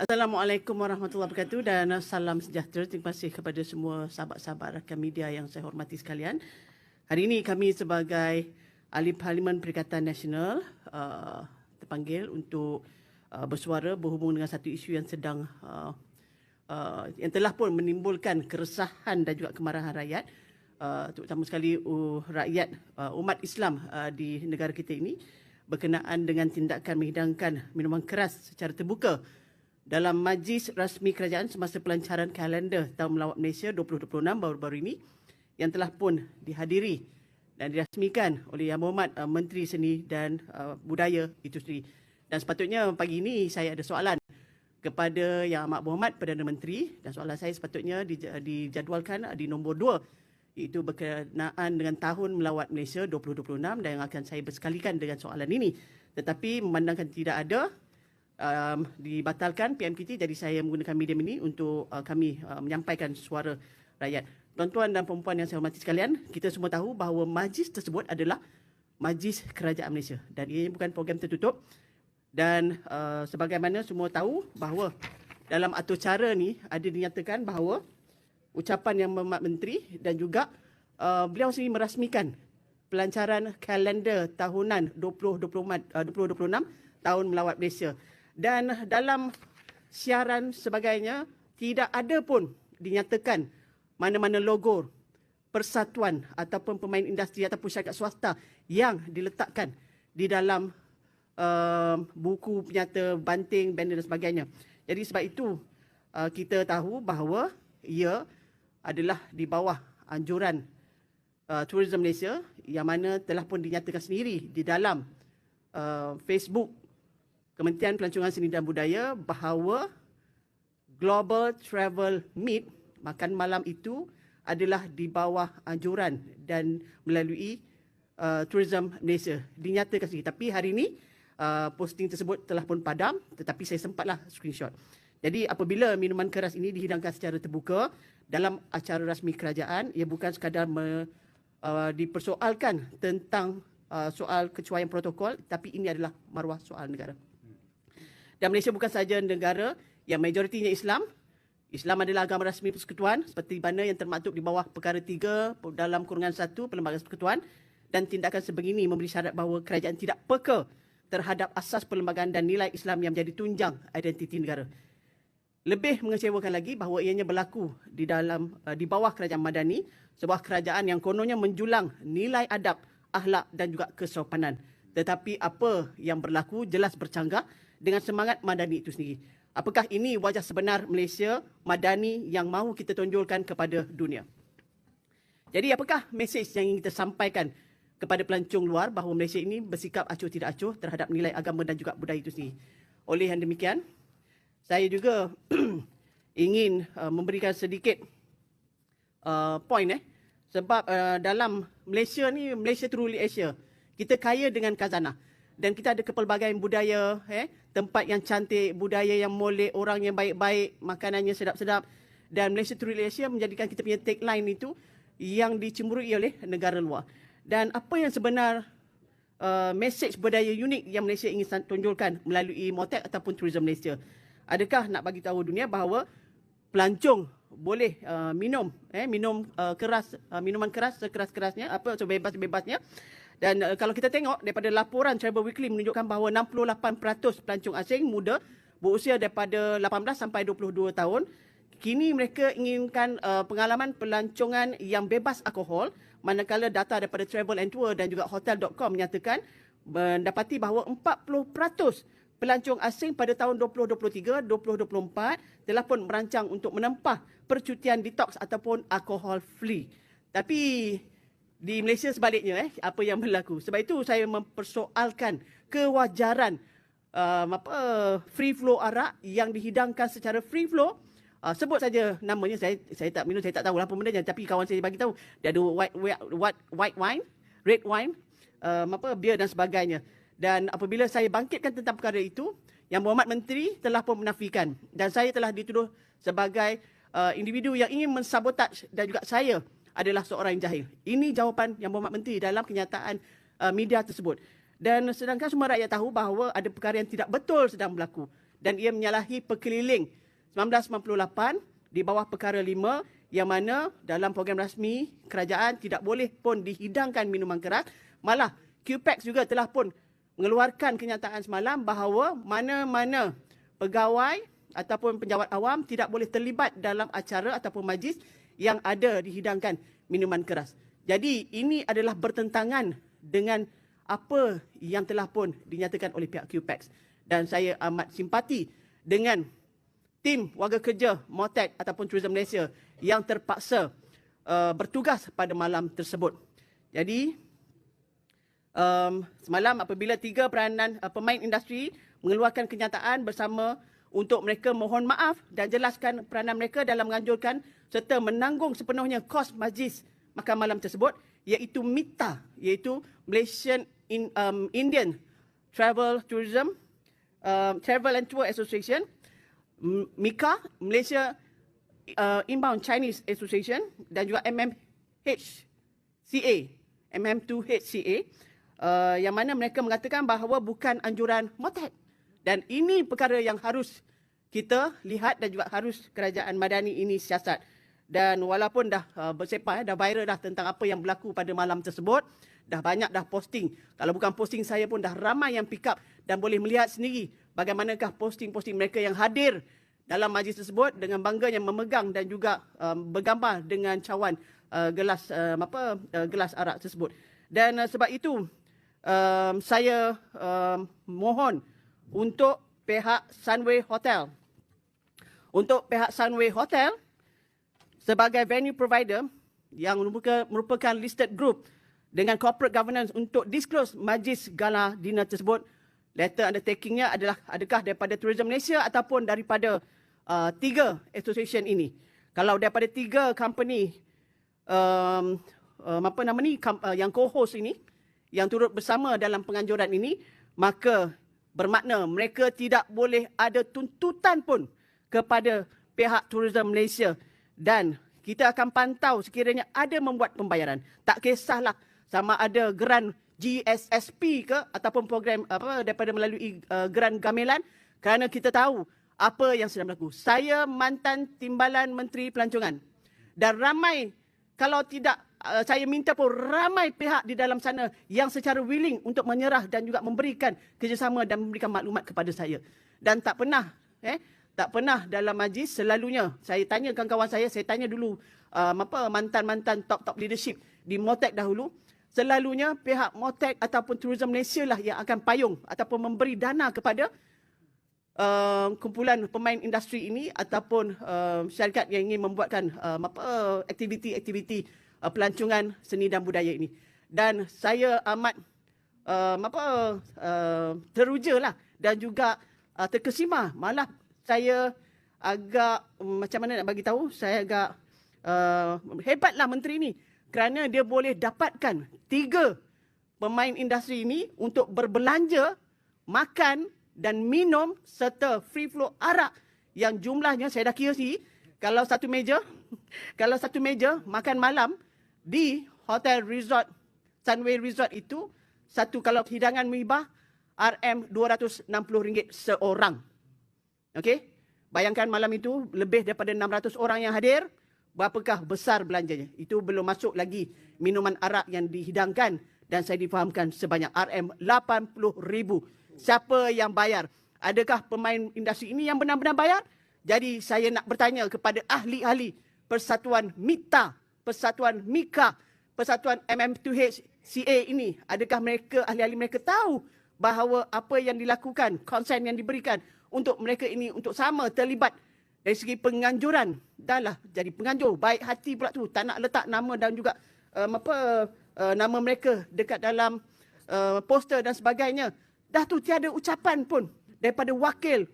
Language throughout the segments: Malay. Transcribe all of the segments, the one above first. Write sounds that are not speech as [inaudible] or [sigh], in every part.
Assalamualaikum warahmatullahi wabarakatuh dan salam sejahtera. Terima kasih kepada semua sahabat-sahabat rakan media yang saya hormati sekalian. Hari ini kami sebagai ahli Parlimen Perikatan Nasional uh, terpanggil untuk uh, bersuara berhubung dengan satu isu yang sedang uh, uh, yang telah pun menimbulkan keresahan dan juga kemarahan rakyat uh, terutama sekali uh, rakyat uh, umat Islam uh, di negara kita ini berkenaan dengan tindakan menghidangkan minuman keras secara terbuka dalam majlis rasmi kerajaan semasa pelancaran kalender Tahun Melawat Malaysia 2026 baru-baru ini yang telah pun dihadiri dan dirasmikan oleh Yang Berhormat uh, Menteri Seni dan uh, Budaya itu sendiri. Dan sepatutnya pagi ini saya ada soalan kepada Yang Amat Berhormat Perdana Menteri dan soalan saya sepatutnya dijadualkan di nombor 2 iaitu berkenaan dengan Tahun Melawat Malaysia 2026 dan yang akan saya bersekalikan dengan soalan ini. Tetapi memandangkan tidak ada um, dibatalkan PMKT jadi saya menggunakan medium ini untuk uh, kami uh, menyampaikan suara rakyat. Tuan-tuan dan puan-puan yang saya hormati sekalian, kita semua tahu bahawa majlis tersebut adalah majlis kerajaan Malaysia. Dan ia bukan program tertutup. Dan uh, sebagaimana semua tahu bahawa dalam atur cara ni ada dinyatakan bahawa ucapan yang Berhormat Menteri dan juga uh, beliau sendiri merasmikan pelancaran kalender tahunan 2024 uh, 2026 tahun melawat Malaysia dan dalam siaran sebagainya tidak ada pun dinyatakan mana-mana logo persatuan ataupun pemain industri ataupun syarikat swasta yang diletakkan di dalam uh, buku penyata banting, banner dan sebagainya. Jadi sebab itu uh, kita tahu bahawa ia adalah di bawah anjuran uh, Tourism Malaysia yang mana telah pun dinyatakan sendiri di dalam uh, Facebook Kementerian Pelancongan Seni dan Budaya bahawa Global Travel Meet makan malam itu adalah di bawah anjuran dan melalui uh, Tourism Malaysia. Dinyatakan sendiri. Tapi hari ini uh, posting tersebut telah pun padam tetapi saya sempatlah screenshot. Jadi apabila minuman keras ini dihidangkan secara terbuka dalam acara rasmi kerajaan, ia bukan sekadar me, uh, dipersoalkan tentang uh, soal kecuaian protokol tapi ini adalah maruah soal negara. Dan Malaysia bukan sahaja negara yang majoritinya Islam. Islam adalah agama rasmi persekutuan seperti mana yang termaktub di bawah perkara tiga dalam kurungan satu Perlembagaan Persekutuan dan tindakan sebegini memberi syarat bahawa kerajaan tidak peka terhadap asas perlembagaan dan nilai Islam yang menjadi tunjang identiti negara. Lebih mengecewakan lagi bahawa ianya berlaku di dalam uh, di bawah kerajaan madani, sebuah kerajaan yang kononnya menjulang nilai adab, akhlak dan juga kesopanan. Tetapi apa yang berlaku jelas bercanggah dengan semangat Madani itu sendiri. Apakah ini wajah sebenar Malaysia Madani yang mahu kita tonjolkan kepada dunia? Jadi apakah mesej yang ingin kita sampaikan kepada pelancong luar bahawa Malaysia ini bersikap acuh tidak acuh terhadap nilai agama dan juga budaya itu sendiri? Oleh yang demikian, saya juga [clears throat] ingin uh, memberikan sedikit uh, point eh sebab uh, dalam Malaysia ni Malaysia truly Asia kita kaya dengan kazanah dan kita ada kepelbagaian budaya, eh, tempat yang cantik, budaya yang molek, orang yang baik-baik, makanannya sedap-sedap. Dan Malaysia to Malaysia menjadikan kita punya tagline itu yang dicemburui oleh negara luar. Dan apa yang sebenar uh, message budaya unik yang Malaysia ingin tunjulkan melalui Motek ataupun Tourism Malaysia? Adakah nak bagi tahu dunia bahawa pelancong boleh uh, minum eh minum uh, keras uh, minuman keras sekeras-kerasnya apa sebebas-bebasnya dan uh, kalau kita tengok daripada laporan Travel Weekly menunjukkan bahawa 68% pelancong asing muda berusia daripada 18 sampai 22 tahun kini mereka inginkan uh, pengalaman pelancongan yang bebas alkohol manakala data daripada Travel and Tour dan juga hotel.com menyatakan mendapati bahawa 40% pelancong asing pada tahun 2023 2024 telah pun merancang untuk menempah percutian detox ataupun alkohol free. Tapi di Malaysia sebaliknya eh apa yang berlaku. Sebab itu saya mempersoalkan kewajaran uh, apa free flow arak yang dihidangkan secara free flow. Uh, sebut saja namanya saya saya tak minum saya tak tahu apa benda tapi kawan saya bagi tahu dia ada white white white wine, red wine, uh, apa beer dan sebagainya. Dan apabila saya bangkitkan tentang perkara itu, yang Muhammad Menteri telah pun menafikan dan saya telah dituduh sebagai uh, individu yang ingin mensabotaj dan juga saya adalah seorang yang jahil. Ini jawapan yang Muhammad Menteri dalam kenyataan uh, media tersebut. Dan sedangkan semua rakyat tahu bahawa ada perkara yang tidak betul sedang berlaku. dan ia menyalahi perkeliling 1998 di bawah perkara 5 yang mana dalam program rasmi kerajaan tidak boleh pun dihidangkan minuman keras. Malah QPEX juga telah pun mengeluarkan kenyataan semalam bahawa mana-mana pegawai ataupun penjawat awam tidak boleh terlibat dalam acara ataupun majlis yang ada dihidangkan minuman keras. Jadi ini adalah bertentangan dengan apa yang telah pun dinyatakan oleh pihak QPEX. Dan saya amat simpati dengan tim warga kerja Motek ataupun Tourism Malaysia yang terpaksa uh, bertugas pada malam tersebut. Jadi um, semalam apabila tiga peranan uh, pemain industri mengeluarkan kenyataan bersama untuk mereka mohon maaf dan jelaskan peranan mereka dalam menganjurkan serta menanggung sepenuhnya kos majlis makan malam tersebut iaitu MITA iaitu Malaysian In, um, Indian Travel Tourism um, Travel and Tour Association MIKA, Malaysia uh, Inbound Chinese Association dan juga MMHCA, MM2HCA uh, yang mana mereka mengatakan bahawa bukan anjuran motek. Dan ini perkara yang harus kita lihat dan juga harus kerajaan madani ini siasat. Dan walaupun dah uh, bersepah, dah viral dah tentang apa yang berlaku pada malam tersebut, dah banyak dah posting. Kalau bukan posting saya pun dah ramai yang pick up dan boleh melihat sendiri bagaimanakah posting-posting mereka yang hadir dalam majlis tersebut dengan bangga yang memegang dan juga um, bergambar dengan cawan uh, gelas um, apa uh, gelas arak tersebut. Dan uh, sebab itu um, saya um, mohon untuk pihak Sunway Hotel untuk pihak Sunway Hotel sebagai venue provider yang merupakan, listed group dengan corporate governance untuk disclose majlis gala dinner tersebut letter undertakingnya adalah adakah daripada Tourism Malaysia ataupun daripada uh, tiga association ini. Kalau daripada tiga company um, um, apa nama ni uh, yang co-host ini yang turut bersama dalam penganjuran ini maka bermakna mereka tidak boleh ada tuntutan pun kepada pihak Tourism Malaysia dan kita akan pantau sekiranya ada membuat pembayaran. Tak kisahlah sama ada grant GSSP ke ataupun program apa daripada melalui uh, geran gamelan kerana kita tahu apa yang sedang berlaku. Saya mantan timbalan Menteri Pelancongan dan ramai kalau tidak uh, saya minta pun ramai pihak di dalam sana yang secara willing untuk menyerah dan juga memberikan kerjasama dan memberikan maklumat kepada saya. Dan tak pernah eh tak pernah dalam majlis selalunya saya tanya kawan-kawan saya saya tanya dulu uh, apa mantan-mantan top-top leadership di Motek dahulu selalunya pihak Motek ataupun Tourism Malaysia lah yang akan payung ataupun memberi dana kepada uh, kumpulan pemain industri ini ataupun uh, syarikat yang ingin membuatkan uh, apa aktiviti-aktiviti uh, pelancongan seni dan budaya ini. Dan saya amat uh, apa uh, teruja lah dan juga uh, terkesima malah saya agak um, macam mana nak bagi tahu? Saya agak uh, hebatlah menteri ini kerana dia boleh dapatkan tiga pemain industri ini untuk berbelanja, makan dan minum serta free flow arak yang jumlahnya saya dah kira sih kalau satu meja [laughs] kalau satu meja makan malam di hotel resort Sunway Resort itu satu kalau hidangan mibah RM RM260 seorang. Okey? Bayangkan malam itu lebih daripada 600 orang yang hadir berapakah besar belanjanya. Itu belum masuk lagi minuman arak yang dihidangkan dan saya difahamkan sebanyak RM80,000. Siapa yang bayar? Adakah pemain industri ini yang benar-benar bayar? Jadi saya nak bertanya kepada ahli-ahli Persatuan MITA, Persatuan MIKA, Persatuan MM2HCA ini. Adakah mereka, ahli-ahli mereka tahu bahawa apa yang dilakukan, konsen yang diberikan untuk mereka ini untuk sama terlibat dari segi penganjuran dahlah jadi penganjur? Baik hati pula tu tak nak letak nama dan juga um, apa uh, nama mereka dekat dalam uh, poster dan sebagainya. Dah tu tiada ucapan pun daripada wakil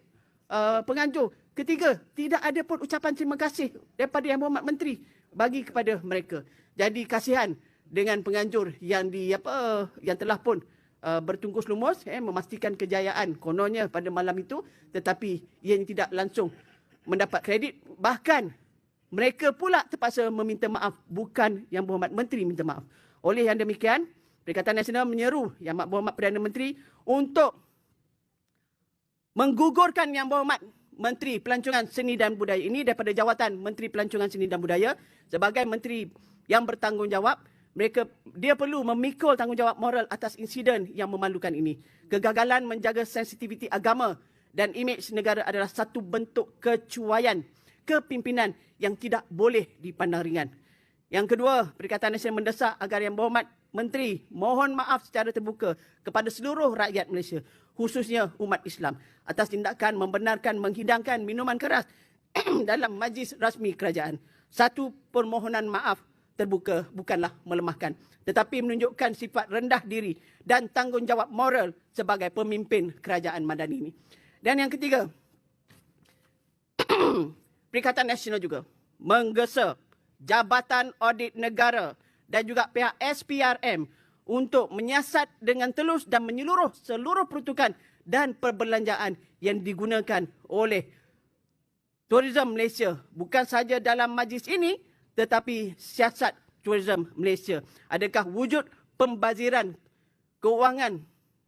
uh, penganjur. Ketiga tidak ada pun ucapan terima kasih daripada yang berhormat menteri bagi kepada mereka. Jadi kasihan dengan penganjur yang di apa yang telah pun uh, bertungkus lumus eh, memastikan kejayaan kononnya pada malam itu. Tetapi ia tidak langsung mendapat kredit. Bahkan mereka pula terpaksa meminta maaf bukan yang berhormat menteri minta maaf. Oleh yang demikian Perikatan Nasional menyeru yang berhormat Perdana Menteri untuk menggugurkan Yang Berhormat Menteri Pelancongan Seni dan Budaya ini daripada jawatan Menteri Pelancongan Seni dan Budaya sebagai menteri yang bertanggungjawab mereka dia perlu memikul tanggungjawab moral atas insiden yang memalukan ini. Kegagalan menjaga sensitiviti agama dan imej negara adalah satu bentuk kecuaian kepimpinan yang tidak boleh dipandang ringan. Yang kedua, Perikatan Nasional mendesak agar Yang Berhormat Menteri mohon maaf secara terbuka kepada seluruh rakyat Malaysia, khususnya umat Islam, atas tindakan membenarkan menghidangkan minuman keras [clears throat] dalam majlis rasmi kerajaan. Satu permohonan maaf terbuka bukanlah melemahkan, tetapi menunjukkan sifat rendah diri dan tanggungjawab moral sebagai pemimpin kerajaan madani ini. Dan yang ketiga, [clears throat] Perikatan Nasional juga menggesa Jabatan Audit Negara dan juga pihak SPRM untuk menyiasat dengan telus dan menyeluruh seluruh peruntukan dan perbelanjaan yang digunakan oleh Tourism Malaysia. Bukan saja dalam majlis ini tetapi siasat Tourism Malaysia. Adakah wujud pembaziran keuangan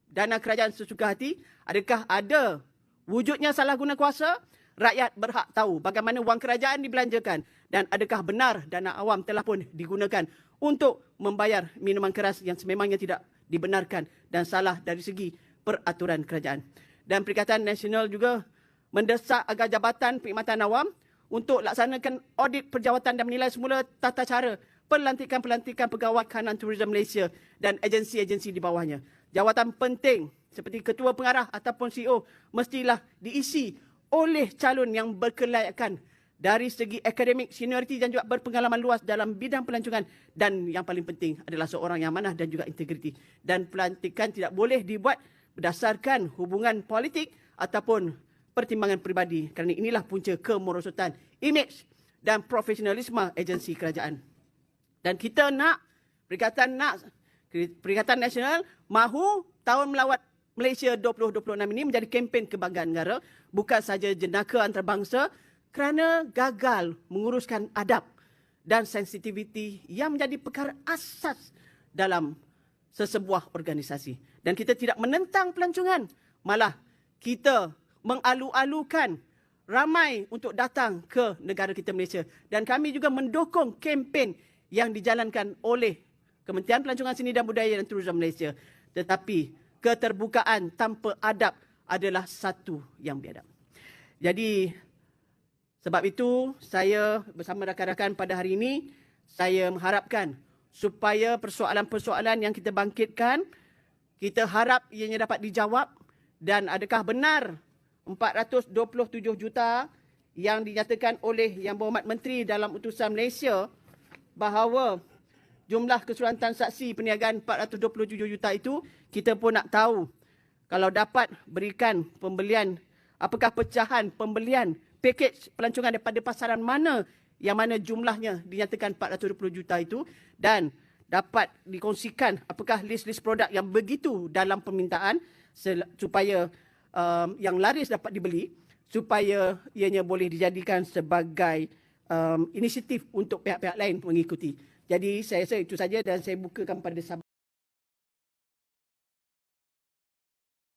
dana kerajaan sesuka hati? Adakah ada wujudnya salah guna kuasa? Rakyat berhak tahu bagaimana wang kerajaan dibelanjakan dan adakah benar dana awam telah pun digunakan untuk membayar minuman keras yang sememangnya tidak dibenarkan dan salah dari segi peraturan kerajaan. Dan Perikatan Nasional juga mendesak agar Jabatan Perkhidmatan Awam untuk laksanakan audit perjawatan dan menilai semula tata cara pelantikan-pelantikan pegawai kanan Tourism Malaysia dan agensi-agensi di bawahnya. Jawatan penting seperti ketua pengarah ataupun CEO mestilah diisi oleh calon yang berkelayakan dari segi akademik, senioriti dan juga berpengalaman luas dalam bidang pelancongan dan yang paling penting adalah seorang yang manah dan juga integriti. Dan pelantikan tidak boleh dibuat berdasarkan hubungan politik ataupun pertimbangan peribadi kerana inilah punca kemerosotan imej dan profesionalisme agensi kerajaan. Dan kita nak Perikatan nak Perikatan Nasional mahu tahun melawat Malaysia 2026 ini menjadi kempen kebanggaan negara bukan saja jenaka antarabangsa kerana gagal menguruskan adab dan sensitiviti yang menjadi perkara asas dalam sesebuah organisasi. Dan kita tidak menentang pelancongan. Malah kita mengalu-alukan ramai untuk datang ke negara kita Malaysia. Dan kami juga mendukung kempen yang dijalankan oleh Kementerian Pelancongan Seni dan Budaya dan Tourism Malaysia. Tetapi keterbukaan tanpa adab adalah satu yang biadab. Jadi sebab itu, saya bersama rakan-rakan pada hari ini, saya mengharapkan supaya persoalan-persoalan yang kita bangkitkan, kita harap ianya dapat dijawab dan adakah benar 427 juta yang dinyatakan oleh Yang Berhormat Menteri dalam utusan Malaysia bahawa jumlah keseluruhan transaksi perniagaan 427 juta itu, kita pun nak tahu. Kalau dapat berikan pembelian, apakah pecahan pembelian pakej pelancongan daripada pasaran mana yang mana jumlahnya dinyatakan 420 juta itu dan dapat dikongsikan apakah list-list produk yang begitu dalam permintaan supaya um, yang laris dapat dibeli supaya ianya boleh dijadikan sebagai um, inisiatif untuk pihak-pihak lain mengikuti. Jadi saya rasa itu saja dan saya bukakan pada sahabat